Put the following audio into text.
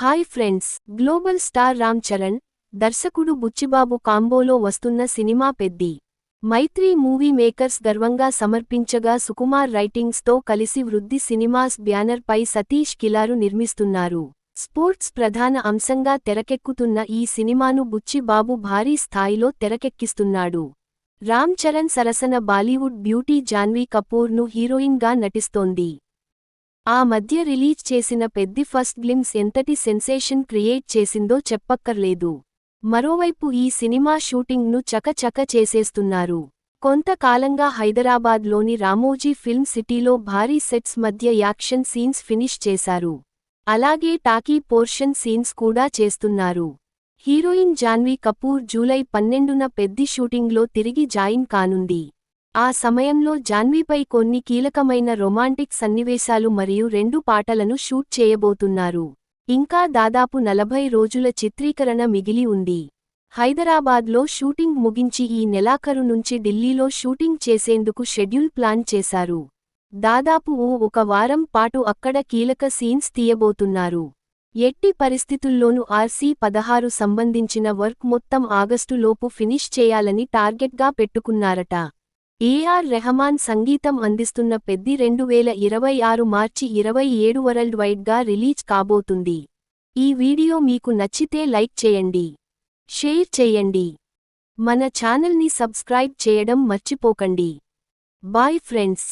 Hi friends global star Ram Charan దర్శకుడు బుచ్చిబాబు కాంబోలో వస్తున్న cinema Peddi. Mythri Movie Makers గర్వంగా సమర్పించగా సుకుమార్ రైటింగ్స్తో కలిసి వృద్ధి సినిమాస్ బ్యానర్పై సతీష్ కిలారు నిర్మిస్తున్నారు. స్పోర్ట్స్ ప్రధాన అంశంగా తెరకెక్కుతున్న ఈ సినిమాను బుచ్చిబాబు భారీ స్థాయిలో తెరకెక్కిస్తున్నాడు. రామ్ చరణ్ సరసన బాలీవుడ్ బ్యూటీ జాన్వీ కపూర్ను హీరోయిన్గా నటిస్తోంది. ఆ మధ్య రిలీజ్ చేసిన పెద్ది ఫస్ట్ గ్లిమ్స్ ఎంతటి సెన్సేషన్ క్రియేట్ చేసిందో చెప్పక్కర్లేదు. మరోవైపు ఈ సినిమా షూటింగ్ను చకచక చేసేస్తున్నారు. కొంతకాలంగా హైదరాబాద్లోని రామోజీ ఫిల్మ్ సిటీలో భారీ సెట్స్ మధ్య యాక్షన్ సీన్స్ ఫినిష్ చేశారు. అలాగే టాకీ పోర్షన్ సీన్స్ కూడా చేస్తున్నారు. హీరోయిన్ జాన్వీ కపూర్ జూలై పన్నెండున పెద్ది షూటింగ్లో తిరిగి జాయిన్ కానుంది. ఆ సమయంలో జాన్వీపై కొన్ని కీలకమైన రొమాంటిక్ సన్నివేశాలు మరియు రెండు పాటలను షూట్ చేయబోతున్నారు. ఇంకా దాదాపు నలభై రోజుల చిత్రీకరణ మిగిలి ఉంది. హైదరాబాద్లో షూటింగ్ ముగించి ఈ నెలాఖరు నుంచి ఢిల్లీలో షూటింగ్ చేసేందుకు షెడ్యూల్ ప్లాన్ చేశారు. దాదాపు ఒక వారం పాటు అక్కడ కీలక సీన్స్ తీయబోతున్నారు. ఎట్టి పరిస్థితుల్లోనూ ఆర్సీ పదహారు సంబంధించిన వర్క్ మొత్తం ఆగస్టులోపు ఫినిష్ చేయాలని టార్గెట్గా పెట్టుకున్నారట. ఏఆర్ రెహమాన్ సంగీతం అందిస్తున్న పెద్ది రెండు వేల ఇరవై ఆరు మార్చి ఇరవై ఏడు వరల్డ్ వైడ్గా రిలీజ్ కాబోతుంది. ఈ వీడియో మీకు నచ్చితే లైక్ చేయండి. షేర్ చేయండి. మన ఛానల్ని సబ్స్క్రైబ్ చేయడం మర్చిపోకండి. Bye friends.